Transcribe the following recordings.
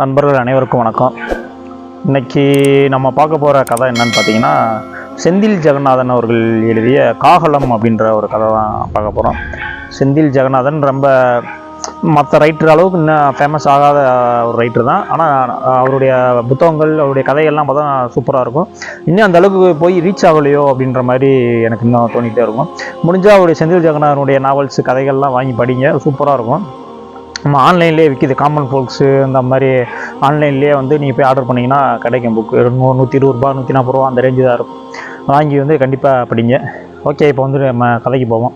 நண்பர்கள் அனைவருக்கும் வணக்கம். இன்னைக்கு நம்ம பார்க்க போகிற கதை என்னன்னு பார்த்தீங்கன்னா செந்தில் ஜெகநாதன் அவர்கள் எழுதிய காகலம் அப்படின்ற ஒரு கதை தான் பார்க்க போகிறோம் செந்தில் ஜெகநாதன் ரொம்ப மற்ற ரைட்டர் அளவுக்கு இன்னும் ஃபேமஸ் ஆகாத ஒரு ரைட்டர் தான். ஆனால் அவருடைய புத்தகங்கள் அவருடைய கதைகள்லாம் பார்த்தா சூப்பராக இருக்கும். இன்னும் அந்த அளவுக்கு போய் ரீச் ஆகலையோ அப்படின்ற மாதிரி எனக்கு இன்னும் தோணிகிட்டே இருக்கும். முடிஞ்சால் அவருடைய செந்தில் ஜெகநாதனுடைய நாவல்ஸ் கதைகள்லாம் வாங்கி படிங்க. சூப்பராக இருக்கும். நம்ம ஆன்லைன்லேயே விற்கிது காமன் ஃபோல்க்ஸு அந்த மாதிரி ஆன்லைன்லேயே வந்து நீங்கள் போய் ஆர்டர் பண்ணிங்கன்னா கிடைக்கும் புக்கு நூ நூற்றி இருபதுரூபா நூற்றி நாற்பது ரூபா அந்த ரேஞ்சு தான் இருக்கும். வாங்கி வந்து கண்டிப்பாக படிங்க. ஓகே இப்போ வந்து நம்ம கதைக்கு போவோம்.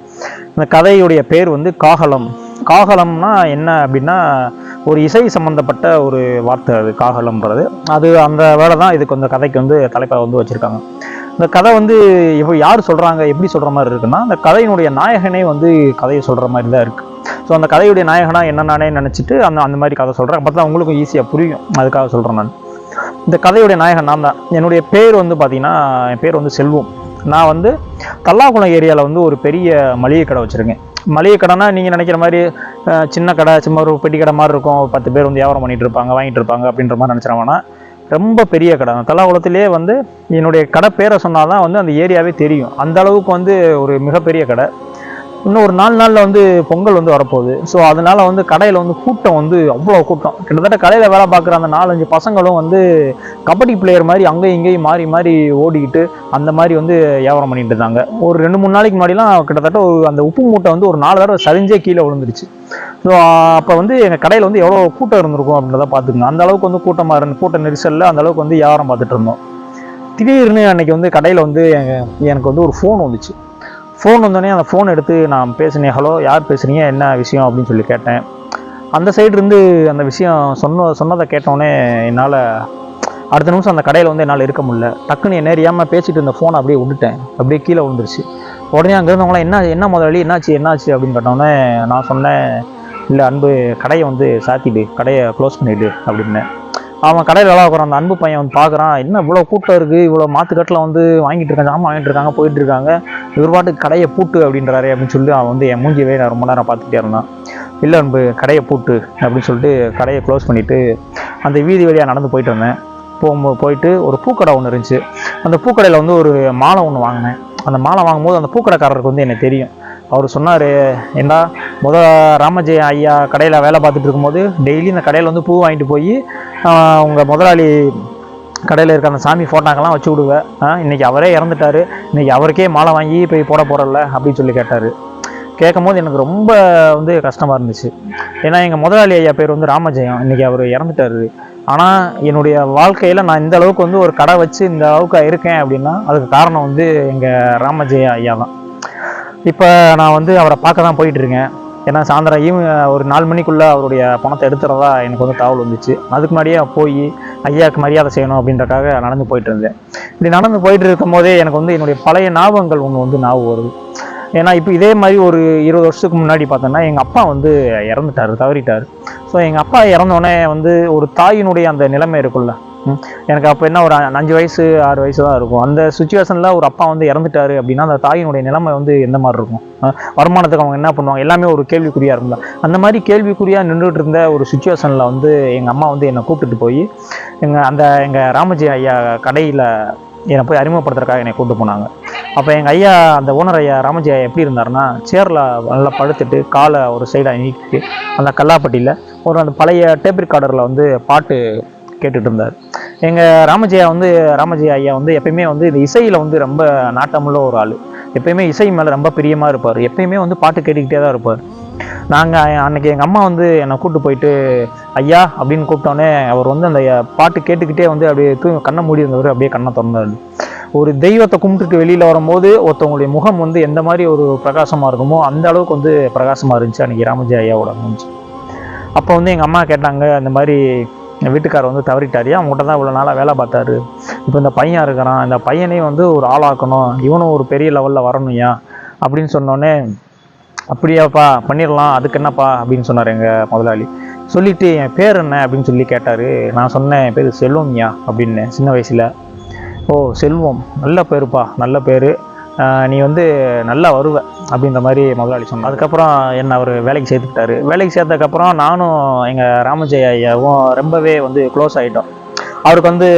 இந்த கதையுடைய பேர் வந்து காகலம். காகலம்னா என்ன அப்படின்னா ஒரு இசை சம்மந்தப்பட்ட ஒரு வார்த்தை அது காகலம்ன்றது. அது அந்த வேலை தான் இதுக்கு அந்த கதைக்கு வந்து தலைப்பாக வந்து வச்சுருக்காங்க. இந்த கதை வந்து இப்போ யார் சொல்கிறாங்க எப்படி சொல்கிற மாதிரி இருக்குன்னா அந்த கதையினுடைய நாயகனே வந்து கதையை சொல்கிற மாதிரி தான் இருக்குது ஸோ அந்த கதையுடைய நாயகனா என்னென்னே நினச்சிட்டு அந்த அந்த மாதிரி கதை சொல்கிறேன் அப்போ தான் உங்களுக்கும் ஈஸியாக புரியும். அதுக்காக சொல்கிறேன் நான். இந்த கதையுடைய நாயகன் நான் தான். என்னுடைய பேர் வந்து பார்த்திங்கன்னா என் பேர் வந்து செல்வம். நான் வந்து தல்லாக்குளம் ஏரியாவில் வந்து ஒரு பெரிய மளிகை கடை வச்சுருக்கேன். மளிகை கடைனா நீங்கள் நினைக்கிற மாதிரி சின்ன கடை சும்மா ஒரு பெட்டி கடை மாதிரி இருக்கும். பத்து பேர் வந்து வியாபாரம் பண்ணிட்டு இருப்பாங்க வாங்கிட்டு இருப்பாங்க அப்படின்ற மாதிரி நினச்சிடவானா ரொம்ப பெரிய கடை. தலாகுளத்திலே வந்து என்னுடைய கடை பேரை சொன்னால் தான் வந்து அந்த ஏரியாவே தெரியும். அந்த அளவுக்கு வந்து ஒரு மிகப்பெரிய கடை. இன்னும் ஒரு நாலு நாளில் வந்து பொங்கல் வந்து வரப்போகுது. ஸோ அதனால வந்து கடையில் வந்து கூட்டம் வந்து அவ்வளோ கூட்டம். கிட்டத்தட்ட கடையில் வேலை பார்க்குற அந்த நாலஞ்சு பசங்களும் வந்து கபடி பிளேயர் மாதிரி அங்கேயும் இங்கேயும் மாறி மாறி ஓடிக்கிட்டு அந்த மாதிரி வந்து வியாபாரம் பண்ணிட்டு இருந்தாங்க. ஒரு ரெண்டு மூணு நாளைக்கு முன்னாடிலாம் கிட்டத்தட்ட ஒரு அந்த உப்பு மூட்டை வந்து ஒரு நாலு தடவை சரிஞ்சே கீழே விழுந்துருச்சு. ஸோ அப்போ வந்து எங்கள் கடையில் வந்து எவ்வளோ கூட்டம் இருந்திருக்கும் அப்படின்றத பார்த்துக்கோங்க. அந்த அளவுக்கு வந்து கூட்டமாக இருந்து கூட்ட நெரிசலில் அந்த அளவுக்கு வந்து வியாபாரம் பார்த்துட்டு இருந்தோம். திடீர்னு அன்னைக்கு வந்து கடையில் வந்து எனக்கு வந்து ஒரு ஃபோன் வந்துச்சு. ஃபோன் வந்தோடனே அந்த ஃபோன் எடுத்து நான் பேசினேன் ஹலோ யார் பேசுகிறீங்க என்ன விஷயம்? அப்படின்னு சொல்லி கேட்டேன். அந்த சைடு இருந்து அந்த விஷயம் சொன்ன சொன்னதை கேட்டோடனே என்னால் அடுத்த நிமிஷம் அந்த கடையில் வந்து என்னால் இருக்க முடியல. டக்குன்னு என்ன அறியாமல் பேசிட்டு இருந்த ஃபோனை அப்படியே விட்டுட்டேன். அப்படியே கீழே விழுந்துருச்சு. உடனே அங்கே இருந்தவங்களாம் என்ன என்ன முதலாளி? என்னாச்சு? என்னாச்சு? அப்படின்னு கேட்டோடனே நான் சொன்னேன் இல்லை அன்பு கடையை வந்து சாத்திடு. கடையை க்ளோஸ் பண்ணிவிடு அப்படின்னேன் அவன் கடையில் வேலை பார்க்குறான். அந்த அன்பு பையன் வந்து பார்க்குறான் என்ன இவ்வளோ கூட்டம் இருக்குது இவ்வளோ மாற்றுக்கட்டில் வந்து வாங்கிட்டு இருக்காங்க. ஜாமான் வாங்கிட்டு இருக்காங்க போயிட்டு இருக்காங்க. இவர் பாட்டுக்கு கடையை பூட்டு அப்படின்றாரு அப்படின்னு சொல்லி அவன் வந்து என் மூஞ்சியவே நான் ரொம்ப நேரம் பார்த்துட்டே இருந்தான். இல்லை அன்பு கடையை பூட்டு அப்படின்னு சொல்லிட்டு கடையை க்ளோஸ் பண்ணிவிட்டு அந்த வீதி வழியாக நடந்து போயிட்டு வந்தேன். போகும்போது போயிட்டு ஒரு பூக்கடை ஒன்று இருந்துச்சு. அந்த பூக்கடையில் வந்து ஒரு மாலை ஒன்று வாங்கினேன். அந்த மாலை வாங்கும்போது அந்த பூக்கடைக்காரருக்கு வந்து எனக்கு தெரியும். அவர் சொன்னார் ஏண்டா முத ராமஜெய ஐயா கடையில் வேலை பார்த்துட்டு இருக்கும்போது டெய்லி இந்த கடையில் வந்து பூ வாங்கிட்டு போய் உங்கள் முதலாளி கடையில் இருக்க அந்த சாமி ஃபோட்டோக்கெல்லாம் வச்சு விடுவேன் இன்றைக்கி அவரே இறந்துட்டாரு. இன்றைக்கி அவருக்கே மாலை வாங்கி போய் போட போகிறல்ல அப்படின்னு சொல்லி கேட்டார். கேட்கும் போது எனக்கு ரொம்ப வந்து கஷ்டமாக இருந்துச்சு. ஏன்னா எங்கள் முதலாளி ஐயா பேர் வந்து ராமஜெயம். இன்னைக்கு அவர் இறந்துட்டாரு. ஆனால் என்னுடைய வாழ்க்கையில் நான் இந்த அளவுக்கு வந்து ஒரு கடை வச்சு இந்த அளவுக்கு இருக்கேன் அப்படின்னா அதுக்கு காரணம் வந்து எங்கள் ராமஜெயா ஐயா தான். இப்போ நான் வந்து அவரை பார்க்க தான் போயிட்டுருக்கேன். ஏன்னா சாயந்தரம் ஈவ் ஒரு நாலு மணிக்குள்ளே அவருடைய பணத்தை எடுத்துறதா எனக்கு வந்து தகவல் வந்துச்சு. அதுக்கு முன்னாடியே போய் ஐயாவுக்கு மரியாதை செய்யணும் அப்படின்றக்காக நடந்து போயிட்டு இருந்தேன் இப்படி நடந்து போயிட்டு இருக்கும் போதே எனக்கு வந்து என்னுடைய பழைய ஞாபகங்கள் ஒன்று வந்து ஞாபகம் வருது. ஏன்னா இப்போ இதே மாதிரி ஒரு இருபது வருஷத்துக்கு முன்னாடி பார்த்தோன்னா எங்கள் அப்பா வந்து இறந்துட்டார் தவறிட்டார். ஸோ எங்கள் அப்பா இறந்தோடனே வந்து ஒரு தாயினுடைய அந்த நிலைமை இருக்குல்ல எனக்கு அப்போ என்ன ஒரு அ- அஞ்சு வயசு ஆறு வயசு தான் இருக்கும். அந்த சுச்சுவேஷனில் ஒரு அப்பா வந்து இறந்துட்டாரு அப்படின்னா அந்த தாயினுடைய நிலைமை வந்து எந்த மாதிரி இருக்கும்? வருமானத்துக்கு அவங்க என்ன பண்ணுவாங்க? எல்லாமே ஒரு கேள்விக்குறியாக இருக்கும்ல. அந்த மாதிரி கேள்விக்குறியாக நின்றுட்டு இருந்த ஒரு சுச்சுவேஷனில் வந்து எங்கள் அம்மா வந்து என்னை கூப்பிட்டுட்டு போய் எங்கள் அந்த எங்கள் ராமஜி ஐயா கடையில் என்னை போய் அறிமுகப்படுத்துறதுக்காக என்னை கூப்பிட்டு போனாங்க. அப்போ எங்கள் ஐயா அந்த ஓனர் ஐயா ராமஜி ஐயா எப்படி இருந்தாருன்னா சேரில் நல்லா படுத்துட்டு காலை ஒரு சைடாக நீக்கிட்டு அந்த கல்லாப்பட்டியில் ஒரு அந்த பழைய டேப் ரிகார்டரில் வந்து பாட்டு கேட்டுட்டு இருந்தார் எங்கள் ராமஜெயா வந்து ராமஜெயா ஐயா வந்து எப்பயுமே வந்து இந்த இசையில் வந்து ரொம்ப நாட்டமுள்ள ஒரு ஆள். எப்பயுமே இசை மேலே ரொம்ப பிரியமாக இருப்பார். எப்பயுமே வந்து பாட்டு கேட்டுக்கிட்டே தான் இருப்பார். நாங்கள் அன்னைக்கு எங்கள் அம்மா வந்து என்னை கூப்பிட்டு போயிட்டு ஐயா அப்படின்னு கூப்பிட்டோன்னே அவர் வந்து அந்த பாட்டு கேட்டுக்கிட்டே வந்து அப்படியே தூ கண்ணை மூடி இருந்தவர் அப்படியே கண்ணை திறந்தாரு. ஒரு தெய்வத்தை கும்பிட்டுட்டு வெளியில் வரும்போது ஒருத்தவங்களுடைய முகம் வந்து எந்த மாதிரி ஒரு பிரகாசமாக இருக்குமோ அந்த அளவுக்கு வந்து பிரகாசமாக இருந்துச்சு அன்றைக்கி ராமஜி ஐயாவோட அமைஞ்சு அப்போ வந்து எங்கள் அம்மா கேட்டாங்க இந்த மாதிரி என் வீட்டுக்காரர் வந்து தவறிட்டாரியா அவங்ககிட்ட தான் இவ்வளோ நாளாக வேலை பார்த்தாரு. இப்போ இந்த பையன் இருக்கிறான். இந்த பையனையும் வந்து ஒரு ஆளாக்கணும். இவனும் ஒரு பெரிய லெவலில் வரணும்யா அப்படின்னு சொன்னோடனே அப்படியாப்பா பண்ணிடலாம். அதுக்கு என்னப்பா? அப்படின்னு சொன்னார் எங்கள் முதலாளி. சொல்லிட்டு என் பேர் என்ன? அப்படின்னு சொல்லி கேட்டார். நான் சொன்னேன் என் பேர் செல்வம்யா அப்படின்னு சின்ன வயசில். ஓ செல்வம். நல்ல பேருப்பா. நல்ல பேர். நீ வந்து நல்லா வருவ அப்படின்ற மாதிரி முதலாளி சொன்னார் அதுக்கப்புறம் என்னை அவர் வேலைக்கு சேர்த்துக்கிட்டாரு. வேலைக்கு சேர்த்ததுக்கப்புறம் நானும் எங்கள் ராமஜெய ஐயாவும் ரொம்பவே வந்து க்ளோஸ் ஆகிட்டோம் அவருக்கு வந்து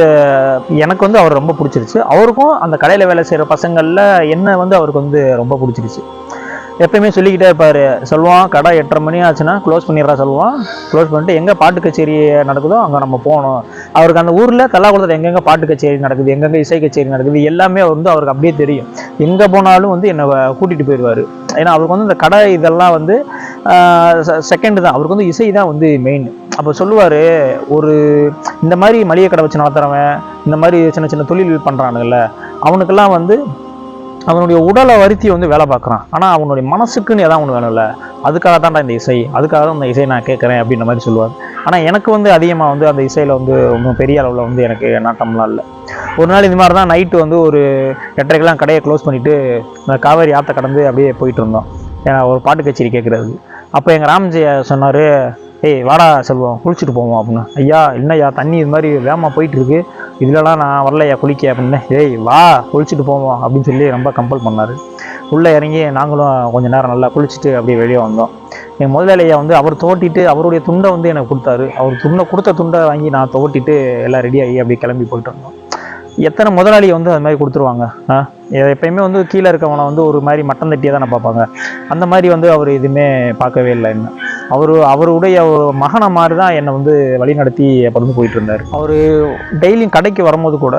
எனக்கு வந்து அவர் ரொம்ப பிடிச்சிருச்சு. அவருக்கும் அந்த கடையில் வேலை செய்கிற பசங்களில் என்ன வந்து அவருக்கு வந்து ரொம்ப பிடிச்சிருச்சு. எப்பயுமே சொல்லிக்கிட்டே இருப்பார். சொல்லுவான் கடை எட்டரை மணி ஆச்சுன்னா க்ளோஸ் பண்ணிடுறா சொல்லுவான். க்ளோஸ் பண்ணிட்டு எங்கே பாட்டு கச்சேரி நடக்குதோ அங்கே நம்ம போகணும். அவருக்கு அந்த ஊரில் கல்லாக்குளத்தில் எங்கெங்கே பாட்டு கச்சேரி நடக்குது எங்கெங்கே இசை கச்சேரி நடக்குது எல்லாமே வந்து அவருக்கு அப்படியே தெரியும். எங்கே போனாலும் வந்து என்னை கூட்டிகிட்டு போயிடுவார். ஏன்னா அவருக்கு வந்து இந்த கடை இதெல்லாம் வந்து செகண்டு தான். அவருக்கு வந்து இசை தான் வந்து மெயின் அப்போ சொல்லுவார் ஒரு இந்த மாதிரி மளிகை கடை வச்சு நடத்துகிறவன் இந்த மாதிரி சின்ன சின்ன தொழில் பண்ணுறானுங்கள்ல அவனுக்கெல்லாம் வந்து அவனுடைய உடலை வருத்தி வந்து வேலை பார்க்குறான். ஆனால் அவனுடைய மனசுக்குன்னு எதாவது ஒன்று வேணும்ல? அதுக்காக தான்டா இந்த இசை அதுக்காக தான் இந்த இசை நான் கேட்குறேன் அப்படின்ற மாதிரி சொல்லுவார். ஆனால் எனக்கு வந்து அதிகமாக வந்து அந்த இசையில் வந்து ஒன்றும் பெரிய அளவில் வந்து எனக்கு நாட்டம்லாம் இல்லை. ஒரு நாள் இந்த மாதிரி தான் நைட்டு வந்து ஒரு எட்டரைக்கெல்லாம் கடையை க்ளோஸ் பண்ணிவிட்டு இந்த காவேரி ஆற்ற கடந்து அப்படியே போயிட்டு இருந்தோம். ஏன்னா ஒரு பாட்டு கச்சேரி கேட்குறது அப்போ எங்கள் ராம்ஜெய சொன்னார் ஏய் வாடா செல்வம் குளிச்சுட்டு போவோம் அப்படின்னு. ஐயா இல்லையா தண்ணி இது மாதிரி வேகமாக போயிட்டுருக்கு இதுலலாம் நான் வரலையா குளிக்க அப்படின்னு. ஏய் வா குளிச்சுட்டு போவோம் அப்படின்னு சொல்லி ரொம்ப கம்பல் பண்ணார். உள்ளே இறங்கி நாங்களும் கொஞ்ச நேரம் நல்லா குளிச்சுட்டு அப்படியே வெளியே வந்தோம். என் முதலாளியா வந்து அவர் தோட்டிட்டு அவருடைய துண்டை வந்து எனக்கு கொடுத்தாரு. அவர் துண்டை கொடுத்த துண்டை வாங்கி நான் தோட்டிட்டு எல்லாம் ரெடியாகி அப்படியே கிளம்பி போயிட்டு வந்தோம் எத்தனை முதலாளி வந்து அது மாதிரி கொடுத்துருவாங்க? ஆ? எப்பயுமே வந்து கீழே இருக்கவனை வந்து ஒரு மாதிரி மட்டம் தட்டியாக தானே பார்ப்பாங்க. அந்த மாதிரி வந்து அவர் எதுவுமே பார்க்கவே இல்லை என்ன அவர் அவருடைய மகனை மாதிரி தான் என்னை வந்து வழிநடத்தி பறந்து போயிட்டு இருந்தார் அவர் டெய்லியும் கடைக்கு வரும்போது கூட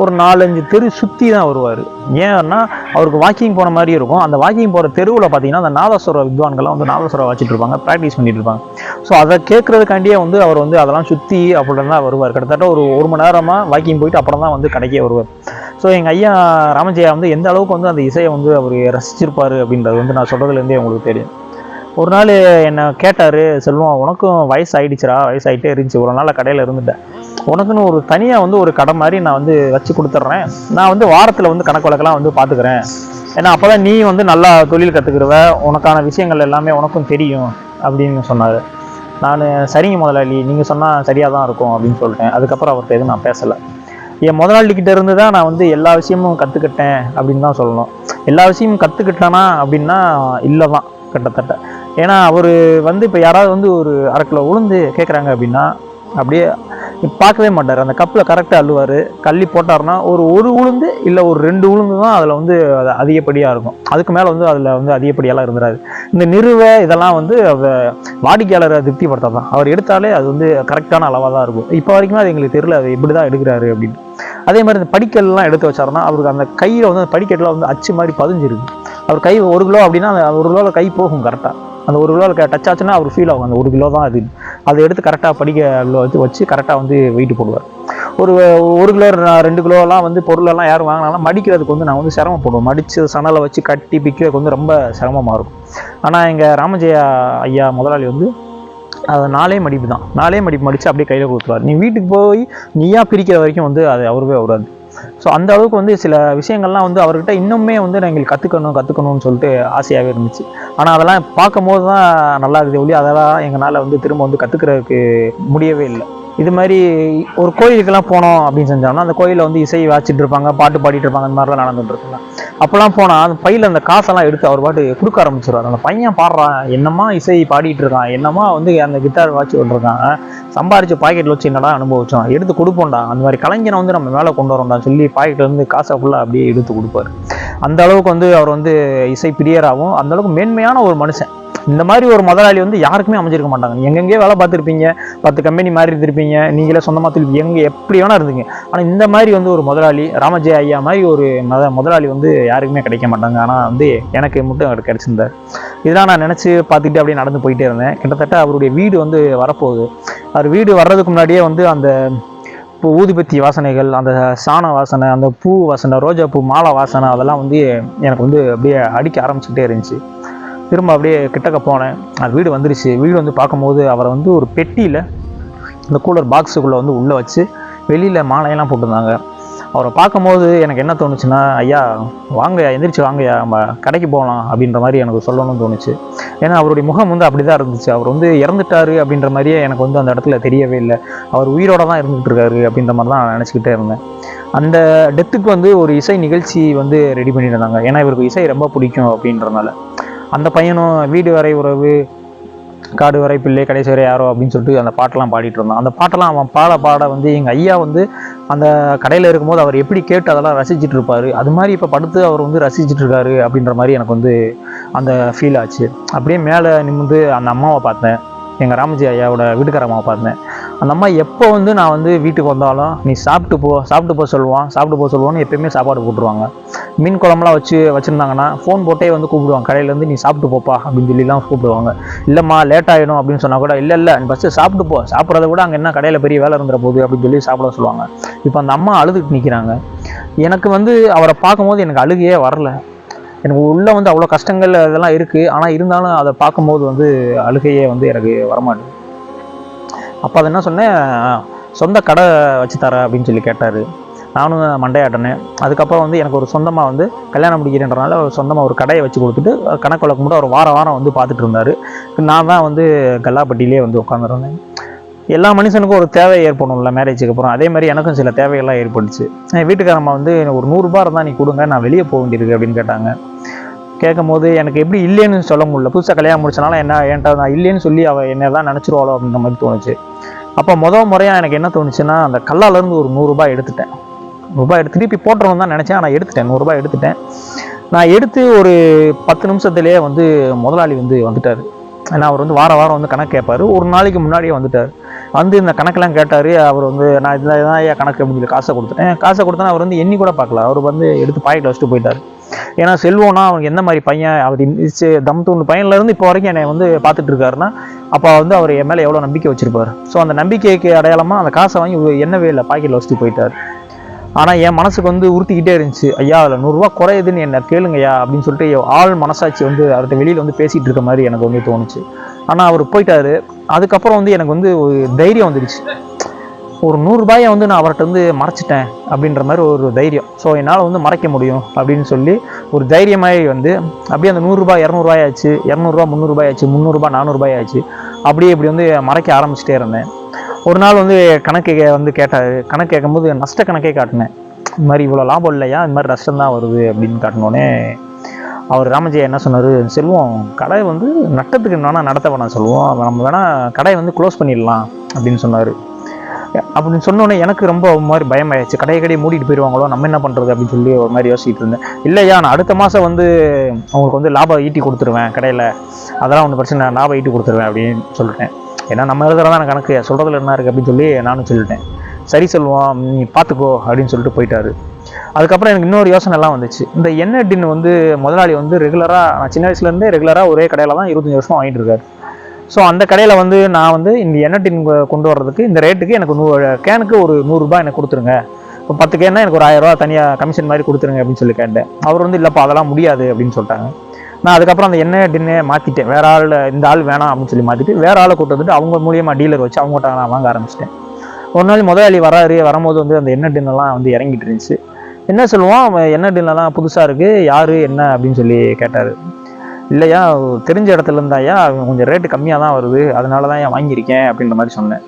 ஒரு நாலஞ்சு தெரு சுற்றி தான் வருவார். ஏன்னா அவருக்கு வாக்கிங் போன மாதிரி இருக்கும். அந்த வாக்கிங் போகிற தெருவில் பார்த்தீங்கன்னா அந்த நாதஸ்வர வித்வான்கள்லாம் வந்து நாதஸ்வரம் வச்சுட்டு இருப்பாங்க ப்ராக்டிஸ் பண்ணிட்டு இருப்பாங்க. ஸோ அதை கேட்கறதுக்காண்டியே வந்து அவர் வந்து அதெல்லாம் சுற்றி அப்படின்னு தான் வருவார். கிட்டத்தட்ட ஒரு ஒரு மணி நேரமாக வாக்கிங் போயிட்டு அப்புறம் தான் வந்து கடைக்கே வருவார். ஸோ எங்கள் ஐயா ராமஜெயா வந்து எந்த அளவுக்கு வந்து அந்த இசையை வந்து அவர் ரசிச்சிருப்பார் அப்படின்றது வந்து நான் சொல்கிறதுலேருந்தே உங்களுக்கு தெரியும். ஒரு நாள் என்னை கேட்டார் செல்வம் உனக்கும் வயசு ஆகிடுச்சிரா வயசு ஆகிட்டே இருந்துச்சு. ஒரு நாள் கடையில் இருந்துட்டேன். உனக்குன்னு ஒரு தனியாக வந்து ஒரு கடை மாதிரி நான் வந்து வச்சு கொடுத்துட்றேன். நான் வந்து வாரத்தில் வந்து கணக்கு வழக்கெல்லாம் வந்து பார்த்துக்கிறேன். ஏன்னா அப்போ தான் நீ வந்து நல்லா தொழில் கற்றுக்குருவ உனக்கான விஷயங்கள் எல்லாமே உனக்கும் தெரியும் அப்படின்னு சொன்னார். நான் சரிங்க முதலாளி நீங்கள் சொன்னால் சரியாக தான் இருக்கும் அப்படின்னு சொல்லிட்டேன். அதுக்கப்புறம் அவர்கிட்ட எதுவும் நான் பேசலை. என் முதலாளிகிட்ட இருந்து தான் நான் வந்து எல்லா விஷயமும் கற்றுக்கிட்டேன் அப்படின்னு தான் சொல்லணும். எல்லா விஷயமும் கற்றுக்கிட்டேனா அப்படின்னா இல்லை தான் கிட்டத்தட்ட. ஏன்னா அவர் வந்து இப்போ யாராவது வந்து ஒரு அரை கிலோ உளுந்து கேட்குறாங்க அப்படின்னா அப்படியே பார்க்கவே மாட்டார். அந்த கப்பில் கரெக்டாக அள்ளுவார். கள்ளி போட்டார்னா ஒரு ஒரு உளுந்து இல்லை ஒரு ரெண்டு உளுந்து தான் அதில் வந்து அது அதிகப்படியாக இருக்கும். அதுக்கு மேலே வந்து அதில் வந்து அதிகப்படியெல்லாம் இருந்துடாது இந்த நிறுவை இதெல்லாம் வந்து அவ வாடிக்கையாளரை திருப்திப்படுத்தாதான் தான் அவர் எடுத்தாலே அது வந்து கரெக்டான அளவாக தான் இருக்கும். இப்போ வரைக்குமே அது எங்களுக்கு தெரியல அது எப்படி தான் எடுக்கிறாரு அப்படின்னு. அதே மாதிரி இந்த படிக்கல்லாம் எடுத்து வச்சாருன்னா அவருக்கு அந்த கையில் வந்து அந்த படிக்கட்டில் வந்து அச்சு மாதிரி பதிஞ்சிருக்கு அவர் கை ஒரு கிலோ அப்படின்னா அந்த ஒரு கிலோவில் கை போகும் கரெக்டாக அந்த ஒரு கிலோவில் டச் ஆச்சுன்னா அவர் ஃபீல் ஆகும். அந்த ஒரு கிலோ தான் அது. அதை எடுத்து கரெக்டாக படிக்க வச்சு வச்சு கரெக்டாக வந்து வெயிட் போடுவார். ஒரு ஒரு கிலோ ரெண்டு கிலோலாம் வந்து பொருளெல்லாம் யாரும் வாங்கினாலும் மடிக்கிறதுக்கு வந்து நான் வந்து சிரமப்படுவோம் மடித்து சணலை வச்சு கட்டி பிக்கிறதுக்கு வந்து ரொம்ப சிரமமாக இருக்கும். ஆனால் எங்கள் ராமஜெயா ஐயா முதலாளி வந்து அது நாளே மடிப்பு தான். நாளே மடிப்பு மடித்து அப்படியே கையில் கொடுத்துருவார். நீ வீட்டுக்கு போய் நீயா பிரிக்கிற வரைக்கும் வந்து அது அவருவே வராது. ஸோ அந்த அளவுக்கு வந்து சில விஷயங்கள்லாம் வந்து அவர்கிட்ட இன்னுமே வந்து நான் எங்களுக்கு கற்றுக்கணும் கற்றுக்கணும்னு சொல்லிட்டு ஆசையாகவே இருந்துச்சு. ஆனால் அதெல்லாம் பார்க்கும்போது தான் நல்லா இருக்குது ஒளி அதெல்லாம் எங்களால் வந்து திரும்ப வந்து கற்றுக்கிறதுக்கு முடியவே இல்லை. இது மாதிரி ஒரு கோயிலுக்கெல்லாம் போனோம் அப்படின்னு செஞ்சோம்னா அந்த கோயிலில் வந்து இசை வாச்சிட்டு இருப்பாங்க பாட்டு பாடிட்டு இருப்பாங்க அந்த மாதிரிலாம் நடந்துட்டு இருக்குல்ல அப்போல்லாம் போனால் அந்த பையில் அந்த காசெல்லாம் எடுத்து அவர் பாட்டு கொடுக்க ஆரம்பிச்சிருவார். அந்த பையன் பாடுறான் என்னமா இசை பாடிட்டு இருக்கான் என்னமா வந்து அந்த கிட்டார் வாட்சி விட்டுருக்கான் சம்பாரிச்சு பாக்கெட்டில் வச்சு என்னடா அனுபவிச்சோம் எடுத்து கொடுப்போம்டா அந்த மாதிரி கலைஞனை வந்து நம்ம மேலே கொண்டு வரோம்டா சொல்லி பாக்கெட்லேருந்து காசை ஃபுல்லாக அப்படியே எடுத்து கொடுப்பாரு. அந்த அளவுக்கு வந்து அவர் வந்து இசை பிரியராகவும் அந்த அளவுக்கு மேன்மையான ஒரு மனுஷன். இந்த மாதிரி ஒரு முதலாளி வந்து யாருக்குமே அமைஞ்சிருக்க மாட்டாங்க. நீங்க எங்கெங்கேயோ வேலை பார்த்துருப்பீங்க பத்து கம்பெனி மாறி இருந்திருப்பீங்க நீங்களே சொந்தமாக திருப்பி எங்கே எப்படி வேணா இருந்தீங்க. ஆனால் இந்த மாதிரி வந்து ஒரு முதலாளி ராமஜெய ஐயா மாதிரி ஒரு மத முதலாளி வந்து யாருக்குமே கிடைக்க மாட்டாங்க. ஆனால் வந்து எனக்கு மட்டும் அவர் கிடைச்சிருந்தார். இதெல்லாம் நான் நினச்சி பார்த்துக்கிட்டு அப்படியே நடந்து போயிட்டே இருந்தேன். கிட்டத்தட்ட அவருடைய வீடு வந்து வரப்போகுது. அவர் வீடு வர்றதுக்கு முன்னாடியே வந்து அந்த இப்போ ஊதுபத்தி வாசனைகள் அந்த சாண வாசனை அந்த பூ வாசனை ரோஜா பூ மாலை வாசனை அதெல்லாம் வந்து எனக்கு வந்து அப்படியே அடிக்க ஆரம்பிச்சுக்கிட்டே இருந்துச்சு. திரும்ப அப்படியே கிட்டக்க போனேன். அது வீடு வந்துருச்சு. வீடு வந்து பார்க்கும்போது அவரை வந்து ஒரு பெட்டியில் இந்த கூலர் பாக்ஸுக்குள்ளே வந்து உள்ளே வச்சு வெளியில் மாலையெல்லாம் போட்டிருந்தாங்க. அவரை பார்க்கும்போது எனக்கு என்ன தோணுச்சுன்னா ஐயா வாங்கயா எந்திரிச்சு வாங்கய்யா நம்ம கடைக்கு போகலாம் அப்படின்ற மாதிரி எனக்கு சொல்லணும்னு தோணுச்சு. ஏன்னா அவருடைய முகம் வந்து அப்படி தான் இருந்துச்சு. அவர் வந்து இறந்துட்டாரு அப்படின்ற மாதிரியே எனக்கு வந்து அந்த இடத்துல தெரியவே இல்லை. அவர் உயிரோட தான் இருந்துகிட்டு இருக்காரு அப்படின்ற மாதிரி தான் நான் நினச்சிக்கிட்டே இருந்தேன். அந்த டெத்துக்கு வந்து ஒரு இசை நிகழ்ச்சி வந்து ரெடி பண்ணியிருந்தாங்க. ஏன்னா இவருக்கு இசை ரொம்ப பிடிக்கும் அப்படின்றனால அந்த பையனும் வீடு வரை உறவு காடு வரை பிள்ளை கடைசி வரை யாரோ அப்படின்னு சொல்லிட்டு அந்த பாட்டெல்லாம் பாடிட்டு இருந்தான். அந்த பாட்டெல்லாம் அவன் பாட பாட வந்து எங்கள் ஐயா வந்து அந்த கடையில் இருக்கும்போது அவர் எப்படி கேட்டு அதெல்லாம் ரசிச்சுட்டு இருப்பார் அது மாதிரி இப்போ படுத்து அவர் வந்து ரசிச்சுட்டு இருக்காரு அப்படின்ற மாதிரி எனக்கு வந்து அந்த ஃபீல் ஆச்சு. அப்படியே மேலே நிமிர்ந்து அந்த அம்மாவை பார்த்தேன். எங்கள் ராமஜி ஐயாவோட வீட்டுக்கார அம்மாவை பார்த்தேன். அந்த அம்மா எப்போ வந்து நான் வந்து வீட்டுக்கு வந்தாலும் நீ சாப்பிட்டு போ சாப்பிட்டு போக சொல்லுவான். சாப்பிட்டு போக சொல்லுவான்னு எப்பயுமே சாப்பாடு போட்டுருவாங்க. மீன் குழம்புலாம் வச்சு வச்சுருந்தாங்கன்னா ஃபோன் போட்டே வந்து கூப்பிடுவாங்க. கடையிலேருந்து நீ சாப்பிட்டு போப்பா அப்படின்னு சொல்லிலாம் கூப்பிடுவாங்க. இல்லைம்மா லேட் ஆகிடும் அப்படின்னு சொன்னால் கூட இல்லை இல்லை ஃபஸ்ட்டு சாப்பிட்டு போ. சாப்பிட்றத விட அங்கே என்ன கடையில் பெரிய வேலை இருந்துற போகுது அப்படின்னு சொல்லி சாப்பிட சொல்லுவாங்க. இப்போ அந்த அம்மா அழுதுட்டு நிற்கிறாங்க எனக்கு வந்து அவரை பார்க்கும்போது எனக்கு அழுகையே வரல. எனக்கு உள்ளே வந்து அவ்வளோ கஷ்டங்கள் இதெல்லாம் இருக்குது ஆனால் இருந்தாலும் அதை பார்க்கும்போது வந்து அழுகையே வந்து எனக்கு வரமாட்டேங்குது. அப்போ அதை என்ன சொன்னேன்? சொந்த கடை வச்சு தரேன் அப்படின்னு சொல்லி கேட்டார். நானும் மண்டையாட்டினேன். அதுக்கப்புறம் வந்து எனக்கு ஒரு சொந்தமாக வந்து கல்யாணம் முடிக்கிறேன்றனால ஒரு சொந்தமாக ஒரு கடையை வச்சு கொடுத்துட்டு கணக்கு வழக்கு மட்டும் ஒரு வாரம் வாரம் வந்து பார்த்துட்டு இருந்தார். நான் தான் வந்து கல்லாப்பட்டியிலே வந்து உட்காந்துருந்தேன் எல்லா மனுஷனுக்கும் ஒரு தேவை ஏற்படும்ல மேரேஜுக்கு அப்புறம். அதே மாதிரி எனக்கும் சில தேவைகள்லாம் ஏற்பட்டுச்சு. என் வீட்டுக்காரம்மா வந்து எனக்கு ஒரு நூறுரூபா இருந்தால் நீ கொடுங்க நான் வெளியே போக வேண்டியிருக்கு அப்படின்னு கேட்டாங்க. கேட்கும்போது எனக்கு எப்படி இல்லைன்னு சொல்ல முடியல. புதுசாக கல்யாணம் முடிச்சனால என்ன என்கிட்ட நான் இல்லைன்னு சொல்லி அவள் என்ன தான் நினச்சிருவாளோ அப்படின்ற மாதிரி தோணுச்சு. அப்போ முதல் முறையாக எனக்கு என்ன தோணுச்சுன்னா அந்த கல்லாலேருந்து ஒரு நூறுரூபா எடுத்துட்டேன். ரூபாய் எடுத்து திருப்பி போட்டுருவோம் தான் நினச்சேன் ஆனால் எடுத்துட்டேன். நூறுரூபா எடுத்துட்டேன். நான் எடுத்து ஒரு பத்து நிமிஷத்துலேயே வந்து முதலாளி வந்து வந்துட்டார். ஏன்னா அவர் வந்து வார வாரம் வந்து கணக்கு கேட்பார் ஒரு நாளைக்கு முன்னாடியே வந்துட்டார். வந்து இந்த கணக்கெல்லாம் கேட்டார். அவர் வந்து நான் இதில் ஏன் கணக்கு? அப்படின்னு சொல்லி காசை கொடுத்துட்டேன். காசை கொடுத்தேன்னா அவர் வந்து எண்ணி கூட பார்க்கல. அவர் வந்து எடுத்து பாக்கெட்டில் வச்சுட்டு போயிட்டார். ஏன்னா செல்வம்னா அவங்க எந்த மாதிரி பையன்? அவர் தம் தூண்டு பையன்லேருந்து இப்போ வரைக்கும் என்னை வந்து பார்த்துட்டு இருக்காருன்னா அப்போ வந்து அவர் என் மேலே எவ்வளோ நம்பிக்கை வச்சுருப்பார். ஸோ அந்த நம்பிக்கைக்கு அடையாளமாக அந்த காசை வாங்கி என்னவே இல்லை பாக்கெட்டில் வச்சுட்டு போயிட்டார். ஆனால் என் மனசுக்கு வந்து உறுத்திக்கிட்டே இருந்துச்சு. ஐயா அதில் நூறுரூவா குறையுதுன்னு என்ன கேளுங்கய்யா அப்படின்னு சொல்லிட்டு ஆள் மனசாட்சி வந்து அவர்கிட்ட வெளியில் வந்து பேசிகிட்டு இருக்க மாதிரி எனக்கு வந்து தோணுச்சு. ஆனால் அவர் போயிட்டாரு. அதுக்கப்புறம் வந்து எனக்கு வந்து ஒரு தைரியம் வந்துடுச்சு. ஒரு நூறுரூபாயை வந்து நான் அவர்கிட்ட வந்து மறைச்சிட்டேன் அப்படின்ற மாதிரி ஒரு தைரியம். ஸோ என்னால் வந்து மறைக்க முடியும் அப்படின்னு சொல்லி ஒரு தைரியமாகி வந்து அப்படியே அந்த நூறுரூபா இரநூறுபாய் ஆச்சு இரநூறுபா முந்நூறுபாய் ஆச்சு முந்நூறுரூபா நானூறுபாய் ஆச்சு. அப்படியே இப்படி வந்து மறைக்க ஆரம்பிச்சிட்டே இருந்தேன். ஒரு நாள் வந்து கணக்கு கே- வந்து கேட்டார். கணக்கு கேட்கும்போது நஷ்ட கணக்கே காட்டினேன். இந்த மாதிரி இவ்வளோ லாபம் இல்லையா? இந்த மாதிரி நஷ்டம் தான் வருது அப்படின்னு காட்டினோடனே அவர் ராமஜெயா என்ன சொன்னார்? செல்வம் கடை வந்து நட்டத்துக்கு வேணால் நடத்த வேணாம் சொல்லுவோம். நம்ம வேணால் கடையை வந்து க்ளோஸ் பண்ணிடலாம் அப்படின்னு சொன்னார். அப்படின்னு சொன்னோன்னே எனக்கு ரொம்ப ஒரு மாதிரி பயமாயிடுச்சு. கடையை கடையை மூடிட்டு போயிடுவாங்களோ நம்ம என்ன பண்ணுறது அப்படின்னு சொல்லி ஒரு மாதிரி யோசிச்சுட்டு இருந்தேன். இல்லையா நான் அடுத்த மாதம் வந்து அவங்களுக்கு வந்து லாபம் ஈட்டி கொடுத்துருவேன் கடையில். அதெல்லாம் ஒன்றும் பிரச்சனை நான் லாபம் ஈட்டி கொடுத்துருவேன் அப்படின்னு சொல்லிட்டேன். ஏன்னா நம்ம எழுதுறதான் கணக்கு சொல்கிறதுல என்ன இருக்குது அப்படின்னு சொல்லி நானும் சொல்லிட்டேன். சரி சொல்லுவோம் நீ பார்த்துக்கோ அப்படின்னு சொல்லிட்டு போயிட்டாரு. அதுக்கப்புறம் எனக்கு இன்னொரு யோசனை எல்லாம் வந்துச்சு. இந்த எண்ணெய் டின் வந்து முதலாளி வந்து ரெகுலராக நான் சின்ன வயசுலேருந்தே ரெகுலராக ஒரே கடையில் தான் இருபத்தஞ்சி வருஷம் வாங்கிட்டு இருக்காரு. ஸோ அந்த கடையில் வந்து நான் வந்து இந்த எண்ணெய் டின் கொண்டு வர்றதுக்கு இந்த ரேட்டுக்கு எனக்கு நூ கேனுக்கு ஒரு நூறுரூபா எனக்கு கொடுத்துருங்க. இப்போ பத்து கேன்னா எனக்கு ஒரு ஆயிரரூவா தனியாக கமிஷன் மாதிரி கொடுத்துருங்க அப்படின்னு சொல்லி கேட்டேன். அவர் வந்து இல்லைப்பா அதெல்லாம் முடியாது அப்படின்னு சொல்லிட்டாங்க. நான் அதுக்கப்புறம் அந்த எண்ணெய் டின்னே மாற்றிட்டேன் வேற ஆள் இந்த ஆள் வேணாம் அப்படின்னு சொல்லி மாற்றிட்டு வேற ஆளை கூட்டு வந்துட்டு அவங்க மூலியமாக டீலர் வச்சு அவங்ககிட்ட நான் வாங்க ஆரம்பிச்சிட்டேன். ஒரு நாள் முதலாளி வராரு. வரும்போது வந்து அந்த எண்ணெய் டின்னெல்லாம் வந்து இறங்கிட்டு இருந்துச்சு. என்ன சொல்லுவோம்? எண்ணெய் டின்னெல்லாம் புதுசாக இருக்குது யார் என்ன அப்படின்னு சொல்லி கேட்டார். இல்லையா தெரிஞ்ச இடத்துல இருந்தாயா கொஞ்சம் ரேட்டு கம்மியாக தான் வருது அதனால தான் ஏன் வாங்கியிருக்கேன் அப்படின்ற மாதிரி சொன்னேன்.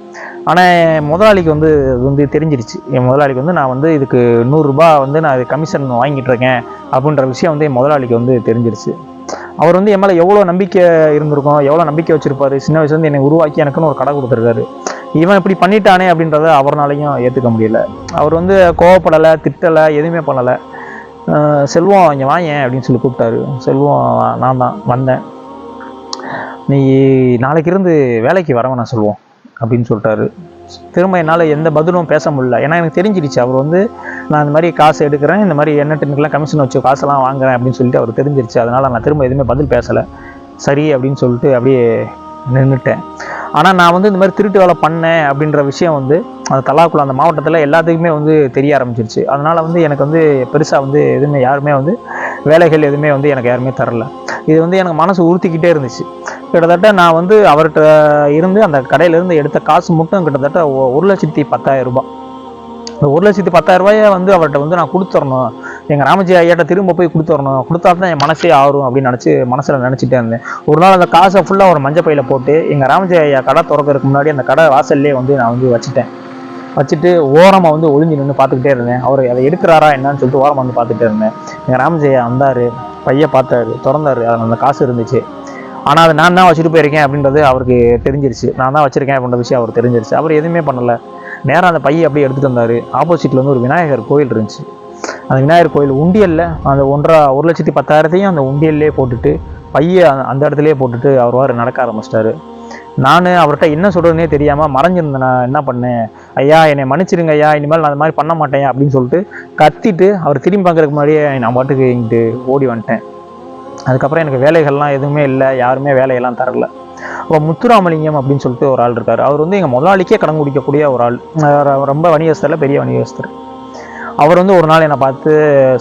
ஆனால் முதலாளிக்கு வந்து இது வந்து தெரிஞ்சிருச்சு. என் முதலாளிக்கு வந்து நான் வந்து இதுக்கு நூறுரூபா வந்து நான் இது கமிஷன் வாங்கிட்டு இருக்கேன் அப்படின்ற விஷயம் வந்து என் முதலாளிக்கு வந்து தெரிஞ்சிருச்சு. அவர் வந்து என் மேலே எவ்வளோ நம்பிக்கை இருந்திருக்கும் எவ்வளோ நம்பிக்கை வச்சுருப்பார். சின்ன வயசுலேருந்து என்னை உருவாக்கி எனக்குன்னு ஒரு கடை கொடுத்துருக்காரு. இவன் இப்படி பண்ணிட்டானே அப்படின்றத அவர்னாலையும் ஏற்றுக்க முடியல. அவர் வந்து கோவப்படலை திட்டலை எதுவுமே பண்ணலை. செல்வம் இங்கே வாயேன் அப்படின்னு சொல்லி கூப்பிட்டாரு. செல்வம் நான் தான் வந்தேன். நீ நாளைக்கு இருந்து வேலைக்கு வரவன் நான் சொல்லுவோம் அப்படின்னு சொல்லிட்டாரு. திரும்ப என்னால் எந்த பதிலும் பேச முடியல. ஏன்னா எனக்கு தெரிஞ்சிடுச்சு அவர் வந்து நான் இந்த மாதிரி காசு எடுக்கிறேன் இந்த மாதிரி என்ன டென்னுக்கெல்லாம் கமிஷன் வச்சு காசெல்லாம் வாங்குறேன் அப்படின்னு சொல்லிட்டு அவர் தெரிஞ்சிருச்சு. அதனால் நான் திரும்ப எதுவுமே பதில் பேசலை. சரி அப்படின்னு சொல்லிட்டு அப்படியே நின்றுட்டேன் ஆனால் நான் வந்து இந்த மாதிரி திருட்டு வேலை பண்ணேன் அப்படின்ற விஷயம் வந்து அந்த தலாக்குள்ள அந்த மாவட்டத்தில் எல்லாத்துக்குமே வந்து தெரிய ஆரம்பிச்சிருச்சு. அதனால் வந்து எனக்கு வந்து பெருசாக வந்து எதுவுமே யாருமே வந்து வேலைகள் எதுவுமே வந்து எனக்கு யாருமே தரல. இது வந்து எனக்கு மனசு உறுத்திக்கிட்டே இருந்துச்சு. கிட்டத்தட்ட நான் வந்து அவர்கிட்ட இருந்து அந்த கடையிலேருந்து எடுத்த காசு மட்டும் கிட்டத்தட்ட ஒரு லட்சத்தி பத்தாயிரம் ரூபாய். இந்த ஒரு லட்சத்தி பத்தாயிரம் ரூபாயை வந்து அவர்கிட்ட வந்து நான் கொடுத்துடணும் எங்கள் ராமஜி ஐயாட்ட திரும்ப போய் கொடுத்துடணும் கொடுத்தா தான் என் மனசே ஆறும் அப்படின்னு நினச்சி மனசில் நினச்சிட்டே இருந்தேன். ஒரு நாள் அந்த காசை ஃபுல்லாக ஒரு மஞ்சள் பையில போட்டு எங்கள் ராமஜி ஐயா கடை திறக்கிறதுக்கு முன்னாடி அந்த கடை வாசல்லே வந்து நான் வந்து வச்சுட்டேன். வச்சுட்டு ஓரமாக வந்து ஒளிஞ்சு நின்று பார்த்துக்கிட்டே இருந்தேன். அவர் அதை எடுக்கிறாரா என்னன்னு சொல்லிட்டு ஓரமாக வந்து பார்த்துட்டே இருந்தேன். எங்கள் ராமஜெயா வந்தார் பையன் பார்த்தாரு திறந்தாரு. அதில் அந்த காசு இருந்துச்சு. ஆனால் அதை நான் தான் வச்சுட்டு போயிருக்கேன் அப்படின்றது அவருக்கு தெரிஞ்சிருச்சு. நான் தான் வச்சிருக்கேன் அப்படின்ற விஷயம் அவர் தெரிஞ்சிருச்சு. அவர் எதுவுமே பண்ணலை. நேராக அந்த பையை அப்படியே எடுத்துகிட்டு வந்தார். ஆப்போசிட்டில் வந்து ஒரு விநாயகர் கோயில் இருந்துச்சு. அந்த விநாயகர் கோயில் உண்டியலில் அந்த ஒன்றரை ஒரு லட்சத்தி பத்தாயிரத்தையும் அந்த உண்டியல்லே போட்டுட்டு பையை அந்த- அந்த போட்டுட்டு அவர் வாரு நடக்க ஆரம்பிச்சிட்டாரு. நான் அவர்கிட்ட என்ன சொல்கிறதுனே தெரியாமல் மறைஞ்சிருந்தேன். நான் என்ன பண்ணேன்? ஐயா என்னை மன்னிச்சிருங்க ஐயா இனிமேல் நான் அந்த மாதிரி பண்ண மாட்டேன் அப்படின்னு சொல்லிட்டு கத்திட்டு அவர் திரும்பி பார்க்கறதுக்கு முன்னாடியே நான் பாட்டுக்கு இங்கிட்டு ஓடி வந்துட்டேன். அதுக்கப்புறம் எனக்கு வேலைகள்லாம் எதுவுமே இல்லை. யாருமே வேலையெல்லாம் தரல. இப்போ முத்துராமலிங்கம் அப்படின்னு சொல்லிட்டு ஒரு ஆள் இருக்கார். அவர் வந்து எங்கள் முதலாளிக்கே கடன் குடிக்கக்கூடிய ஒரு ஆள். ரொம்ப வணிகஸ்தரில் பெரிய வணிகஸ்தர். அவர் வந்து ஒரு நாள் என்னை பார்த்து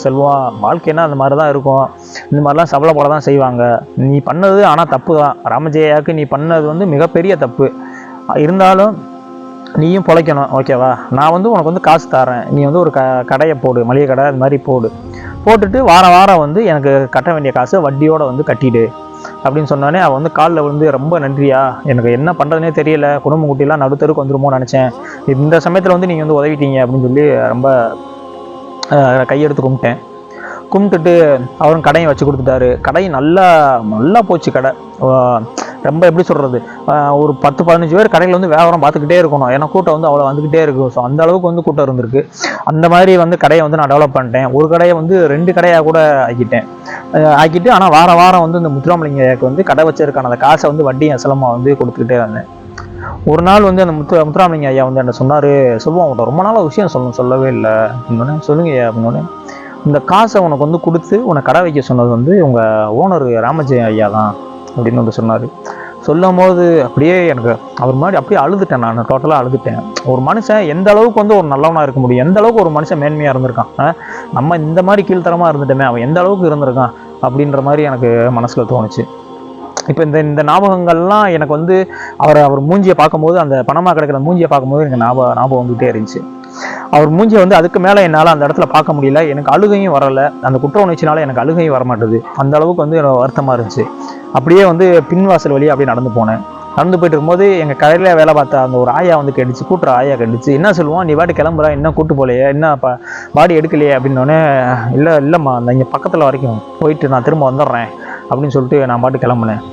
செல்வம் வாழ்க்கைன்னா அந்த மாதிரி தான் இருக்கும். இந்த மாதிரிலாம் சபல போல தான் செய்வாங்க. நீ பண்ணது ஆனால் தப்பு தான் ராமஜெயாவுக்கு நீ பண்ணது வந்து மிகப்பெரிய தப்பு. இருந்தாலும் நீயும் பிழைக்கணும் ஓகேவா? நான் வந்து உனக்கு வந்து காசு தரேன். நீ வந்து ஒரு க கடையை போடு மளிகை கடை அது மாதிரி போடு. போட்டுட்டு வாரம் வாரம் வந்து எனக்கு கட்ட வேண்டிய காசை வட்டியோடு வந்து கட்டிடு. அப்படின்னு சொன்னோடனே அவள் வந்து காலில் விழுந்து ரொம்ப நன்றியா. எனக்கு என்ன பண்ணுறதுனே தெரியல. குடும்ப குட்டிலாம் நடுத்தருக்கு வந்துருமோன்னு நினச்சேன். இந்த சமயத்தில் வந்து நீங்கள் வந்து உதவிட்டீங்க. அப்படின்னு சொல்லி ரொம்ப கையெடுத்து கும்பிட்டேன். கும்பிட்டுட்டு அவரும் கடையை வச்சு கொடுத்துட்டாரு. கடை நல்லா நல்லா போச்சு கடை. ரொம்ப எப்படி சொல்கிறது ஒரு பத்து பதினஞ்சு பேர் கடையில் வந்து வியாபாரம் பார்த்துக்கிட்டே இருக்கணும். ஏன்னா கூட்டம் வந்து அவ்வளோ வந்துக்கிட்டே இருக்கும் ஸோ அந்த அளவுக்கு வந்து கூட்டம் இருந்திருக்கு. அந்த மாதிரி வந்து கடையை வந்து நான் டெவலப் பண்ணிட்டேன். ஒரு கடையை வந்து ரெண்டு கடையாக கூட ஆக்கிட்டேன். ஆக்கிட்டு ஆனால் வார வாரம் வந்து இந்த முத்துராமலிங்கக்கு வந்து கடை வச்சிருக்கான அந்த காசை வந்து வட்டி அசலமாக வந்து கொடுத்துக்கிட்டே இருந்தேன் ஒரு நாள் வந்து அந்த முத்து முத்துராமலிங்க ஐயா வந்து என்ன சொன்னார் சொல்லுவோம் அவங்கள்ட்ட ரொம்ப நாளாக விஷயம் சொல்லணும் சொல்லவே இல்லை. அப்படின்னோடனே சொல்லுங்க ஐயா அப்படின்னோடனே இந்த காசை உனக்கு வந்து கொடுத்து உன்னை கடை வைக்க சொன்னது வந்து உங்கள் ஓனர் ராமஜெயம் ஐயா தான் அப்படின்னு வந்து சொன்னார். சொல்லும் போது அப்படியே எனக்கு அவர் மாதிரி அப்படியே அழுதுட்டேன் நான் டோட்டலாக அழுதுட்டேன். ஒரு மனுஷன் எந்த அளவுக்கு வந்து ஒரு நல்லவனாக இருக்க முடியும் எந்த அளவுக்கு ஒரு மனுஷன் மேன்மையாக இருந்திருக்கான் நம்ம இந்த மாதிரி கீழ்த்தரமாக இருந்துட்டோமே அவன் எந்த அளவுக்கு இருந்திருக்கான் அப்படின்ற மாதிரி எனக்கு மனசில் தோணுச்சு. இப்போ இந்த இந்த ஞாபகங்கள்லாம் எனக்கு வந்து அவர் அவர் மூஞ்சியை பார்க்கும்போது அந்த பணமாக கிடைக்கிற மூஞ்சியை பார்க்கும்போது எனக்கு ஞாபகம் ஞாபகம் வந்துகிட்டே இருந்துச்சு. அவர் மூஞ்சியை வந்து அதுக்கு மேலே என்னால் அந்த இடத்துல பார்க்க முடியல. எனக்கு அழுகையும் வரலை. அந்த குற்ற உணர்ச்சினால எனக்கு அழுகையும் வர மாட்டுது அந்த அளவுக்கு வந்து எனக்கு வருத்தமாக இருந்துச்சு. அப்படியே வந்து பின்வாசல் வழியாக அப்படியே நடந்து போனேன். நடந்து போயிட்டு இருக்கும்போது எங்கள் கடையில் வேலை பார்த்த அந்த ஒரு ஆயா வந்து கடிச்சு கூட்டுற ஆயா கடிச்சு என்ன சொல்லுவோம் நீ பாட்டு கிளம்புறா? என்ன கூட்டு போலையே? என்ன ப பாடி எடுக்கலையே? அப்படின்னோடனே இல்லை இல்லைம்மா. அந்த இங்கே பக்கத்தில் வரைக்கும் போயிட்டு நான் திரும்ப வந்துடுறேன் அப்படின்னு சொல்லிட்டு நான் பாட்டு கிளம்புனேன்.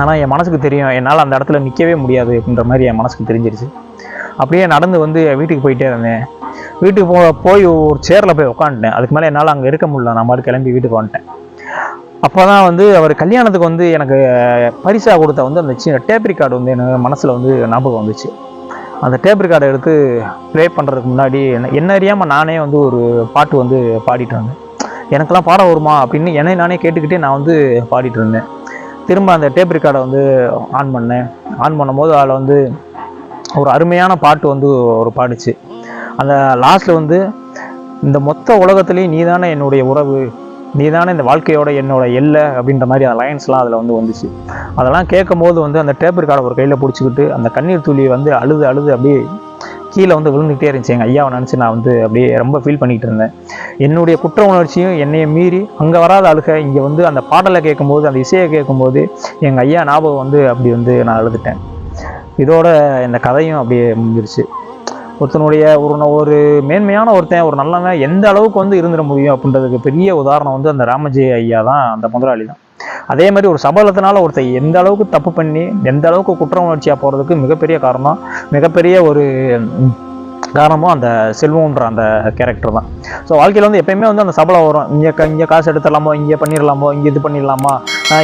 ஆனால் என் மனசுக்கு தெரியும் என்னால் அந்த இடத்துல நிற்கவே முடியாது அப்படின்ற மாதிரி என் மனசுக்கு தெரிஞ்சிருச்சு. அப்படியே நடந்து வந்து வீட்டுக்கு போயிட்டே இருந்தேன். வீட்டுக்கு போ போய் ஒரு சேரில் போய் உட்காந்துட்டேன் அதுக்கு மேலே என்னால் அங்கே இருக்க முடியல. நான் பாட்டு கிளம்பி வீட்டுக்கு வந்துட்டேன். அப்போ தான் வந்து அவர் கல்யாணத்துக்கு வந்து எனக்கு பரிசாக கொடுத்த வந்து அந்த சின்ன டேப் ரெக்கார்டு வந்து எனக்கு மனசில் வந்து ஞாபகம் வந்துச்சு. அந்த டேப் ரெக்கார்டை எடுத்து ப்ளே பண்ணுறதுக்கு முன்னாடி என்ன என்ன அறியாமல் நானே வந்து ஒரு பாட்டு வந்து பாடிட்டு இருந்தேன். எனக்கெல்லாம் பாட வருமா? அப்படின்னு என்னை நானே கேட்டுக்கிட்டே நான் வந்து பாடிட்டு இருந்தேன். திரும்ப அந்த டேப் ரெக்கார்டை வந்து ஆன் பண்ணேன். ஆன் பண்ணும்போது அதில் வந்து ஒரு அருமையான பாட்டு வந்து ஒரு பாடுச்சு. அந்த லாஸ்ட்டில் வந்து இந்த மொத்த உலகத்துலேயும் நீ தானே என்னுடைய உறவு நீ தானே இந்த வாழ்க்கையோட என்னோட எல்லை அப்படின்ற மாதிரி அந்த லைன்ஸ்லாம் அதில் வந்து வந்துச்சு. அதெல்லாம் கேட்கும் போது வந்து அந்த டேப் ரெக்கார்டை ஒரு கையில் பிடிச்சிக்கிட்டு அந்த கண்ணீர் துளி வந்து அழுது அழுது அப்படியே கீழே வந்து விழுந்துகிட்டே இருந்துச்சு. எங்கள் ஐயாவை நினச்சி நான் வந்து அப்படியே ரொம்ப ஃபீல் பண்ணிகிட்டு இருந்தேன். என்னுடைய குற்ற உணர்ச்சியும் என்னையை மீறி அங்கே வராத அழுக இங்கே வந்து அந்த பாடலை கேட்கும்போது அந்த இசையை கேட்கும்போது எங்கள் ஐயா ஞாபகம் வந்து அப்படி வந்து நான் அழுதுட்டேன். இதோட இந்த கதையும் அப்படியே முடிஞ்சிருச்சு. ஒருத்தனுடைய ஒரு ஒரு மேன்மையான ஒருத்தன் ஒரு நல்லவன் எந்த அளவுக்கு வந்து இருந்துட முடியும் அப்படின்றதுக்கு பெரிய உதாரணம் வந்து அந்த ராமஜெய ஐயா தான் அந்த முதலாளி தான். அதே மாதிரி ஒரு சபலத்தினால ஒருத்தன் எந்த அளவுக்கு தப்பு பண்ணி எந்த அளவுக்கு குற்ற உணர்ச்சியாக போகிறதுக்கு மிகப்பெரிய காரணம் மிகப்பெரிய ஒரு காரணமும் அந்த செல்வம்ன்ற அந்த கேரக்டர் தான். ஸோ வாழ்க்கையில் வந்து எப்பயுமே வந்து அந்த சபலம் வரும். இங்கே க இங்கே காசு எடுத்துடலாமோ இங்கே பண்ணிடலாமோ இங்கே இது பண்ணிடலாமா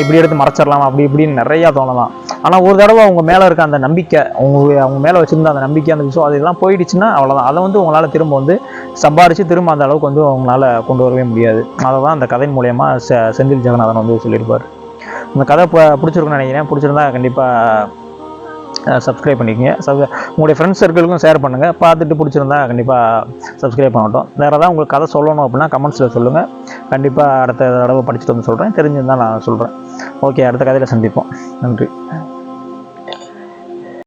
இப்படி எடுத்து மறைச்சிடலாமா அப்படி இப்படின்னு நிறையா தோணலாம். ஆனால் ஒரு தடவை அவங்க மேலே இருக்க அந்த நம்பிக்கை அவங்க அவங்க மேலே வச்சுருந்த அந்த நம்பிக்கை அந்த விஷயம் அதெல்லாம் போயிடுச்சுன்னா அவ்வளோதான் அதை வந்து உங்களால் திரும்ப வந்து சம்பாரித்து திரும்ப அந்த அளவுக்கு வந்து உங்களால் கொண்டு வரவே முடியாது. அதை தான் அந்த கதையின் மூலயமா செ செந்தில் ஜெகநாதன் வந்து சொல்லியிருப்பார். இந்த கதை இப்போ பிடிச்சிருக்குன்னு நினைக்கிறேன். பிடிச்சிருந்தா கண்டிப்பாக சப்ஸ்கிரைப் பண்ணிக்கங்க. சப் உங்களுடைய ஃப்ரெண்ட்ஸ் சர்க்கிளுக்கும் ஷேர் பண்ணுங்கள் பார்த்துட்டு பிடிச்சிருந்தா கண்டிப்பாக சப்ஸ்கிரைப் பண்ணட்டும். வேறு ஏதாவது உங்களுக்கு கதை சொல்லணும் அப்படின்னா கமெண்ட்ஸில் சொல்லுங்கள் கண்டிப்பாக அடுத்த தடவை படிச்சுட்டு வந்து சொல்கிறேன் தெரிஞ்சிருந்தால் நான் சொல்கிறேன் ஓகே அடுத்த கதையில் சந்திப்போம். நன்றி.